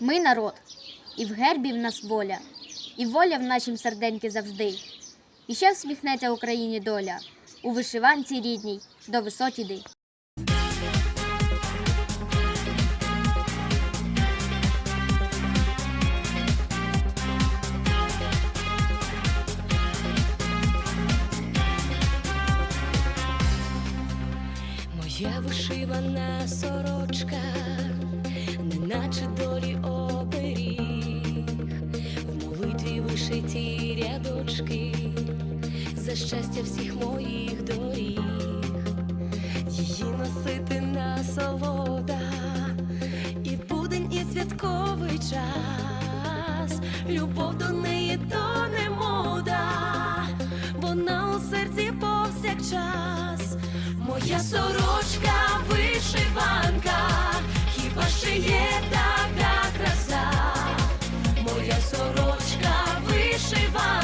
Ми народ, і в гербі в нас воля, і воля в нашім серденьки завжди. І ще всміхнеться Україні доля у вишиванці рідній до висот іди. Моя вишивана сорочка, неначе оберіг, в молитві вишиті рядочки, за щастя всіх моїх доріг, її носити насолода, і будень, і святковий час, любов до неї то не мода, вона у серці повсякчас. Моя сорочка така краса? Моя сорочка вишиванка.